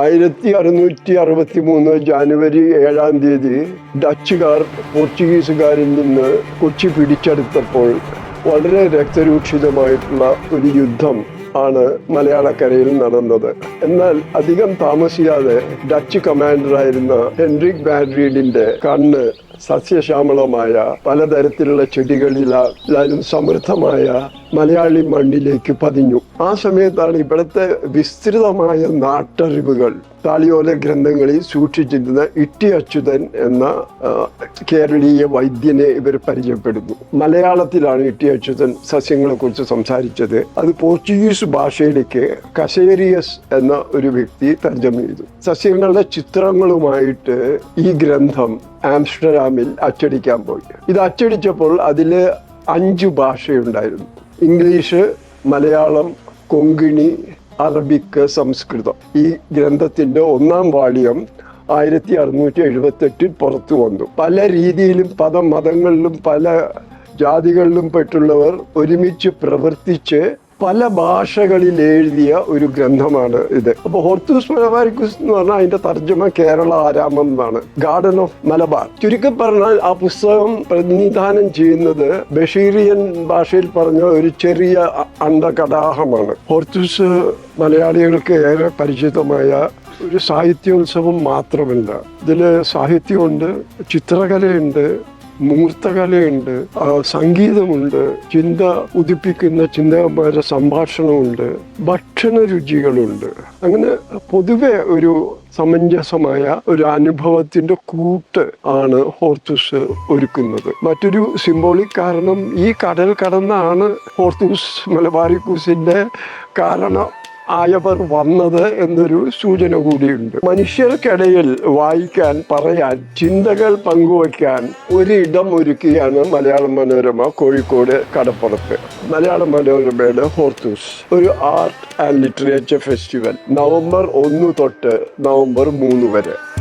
ആയിരത്തി അറുന്നൂറ്റി അറുപത്തി മൂന്ന് ജാനുവരി ഏഴാം തീയതി ഡച്ചുകാർ പോർച്ചുഗീസുകാരിൽ നിന്ന് കൊച്ചി പിടിച്ചെടുത്തപ്പോൾ വളരെ രക്തരൂക്ഷിതമായിട്ടുള്ള ഒരു യുദ്ധം ആണ് മലയാളക്കരയിൽ നടന്നത്. എന്നാൽ അധികം താമസിയാതെ ഡച്ച് കമാൻഡറായിരുന്ന ഹെൻറിക് ബാഡ്രീഡിന്റെ കണ്ണ് സസ്യശ്യാമളമായ പലതരത്തിലുള്ള ചെടികളിലും സമൃദ്ധമായ മലയാളി മണ്ണിലേക്ക് പതിഞ്ഞു. ആ സമയത്താണ് ഇവിടുത്തെ വിസ്തൃതമായ നാട്ടറിവുകൾ. താളിയോല ഗ്രന്ഥങ്ങളിൽ സൂക്ഷിച്ചിരുന്ന ഇട്ടി അച്യുതൻ എന്ന കേരളീയ വൈദ്യനെ ഇവർ പരിചയപ്പെടുന്നു. മലയാളത്തിലാണ് ഇട്ടി അച്യുതൻ സസ്യങ്ങളെ കുറിച്ച് സംസാരിച്ചത്. അത് പോർച്ചുഗീസ് ഭാഷയിലേക്ക് കസേരിയസ് എന്ന ഒരു വ്യക്തി തർജമ ചെയ്തു. സസ്യങ്ങളുടെ ചിത്രങ്ങളുമായിട്ട് ഈ ഗ്രന്ഥം ആംസ്റ്റർഡാമിൽ അച്ചടിക്കാൻ പോയി. ഇത് അച്ചടിച്ചപ്പോൾ അതിൽ അഞ്ച് ഭാഷയുണ്ടായിരുന്നു. ഇംഗ്ലീഷ് മലയാളം കൊങ്കിണി അറബിക്ക് സംസ്കൃതം. ഈ ഗ്രന്ഥത്തിന്റെ ഒന്നാം വാള്യം ആയിരത്തി അറുന്നൂറ്റി എഴുപത്തെട്ടിൽ പുറത്തു വന്നു. പല രീതിയിലും പല മതങ്ങളിലും പല ജാതികളിലും പെട്ടുള്ളവർ ഒരുമിച്ച് പ്രവർത്തിച്ച് പല ഭാഷകളിൽ എഴുതിയ ഒരു ഗ്രന്ഥമാണ് ഇത്. അപ്പൊ ഹോർത്തൂസ് മലബാരിക്കുസ് എന്ന് പറഞ്ഞാൽ അതിന്റെ തർജമ കേരള ആരാമം എന്നാണ്. Garden of Malabar. ചുരുക്കം പറഞ്ഞാൽ ആ പുസ്തകം പ്രതിനിധാനം ചെയ്യുന്നത് ബഷീറിയൻ ഭാഷയിൽ പറഞ്ഞ ഒരു ചെറിയ അണ്ടകടാഹമാണ് ഹോർത്തൂസ് മലയാളികൾക്ക് ഏറെ പരിചിതമായ ഒരു സാഹിത്യോത്സവം മാത്രമല്ല. ഇതിൽ സാഹിത്യമുണ്ട് ചിത്രകലയുണ്ട് മൂർത്തകലയുണ്ട് സംഗീതമുണ്ട് ചിന്ത ഉദിപ്പിക്കുന്ന ചിന്തകന്മാരുടെ സംഭാഷണമുണ്ട് ഭക്ഷണ രുചികളുണ്ട്. അങ്ങനെ പൊതുവെ ഒരു സമഞ്ജസമായ ഒരു അനുഭവത്തിന്റെ കൂട്ട് ആണ് ഹോർത്തൂസ് ഒരുക്കുന്നത്. മറ്റൊരു സിംബോളിക് കാരണം ഈ കടൽ കടന്നാണ് ഹോർത്തൂസ് മലബാറിക്കൂസിന്റെ കാരണം ആയവർ വന്നത് എന്നൊരു സൂചന കൂടിയുണ്ട്. മനുഷ്യർക്കിടയിൽ വായിക്കാൻ പറയാൻ ചിന്തകൾ പങ്കുവയ്ക്കാൻ ഒരിടം ഒരുക്കിയാണ് മലയാള മനോരമ കോഴിക്കോട് കടപ്പുറത്ത്. മലയാള മനോരമയുടെ ഹോർത്തൂസ് ഒരു art and literature festival November ഒന്ന് തൊട്ട് നവംബർ മൂന്ന് വരെ.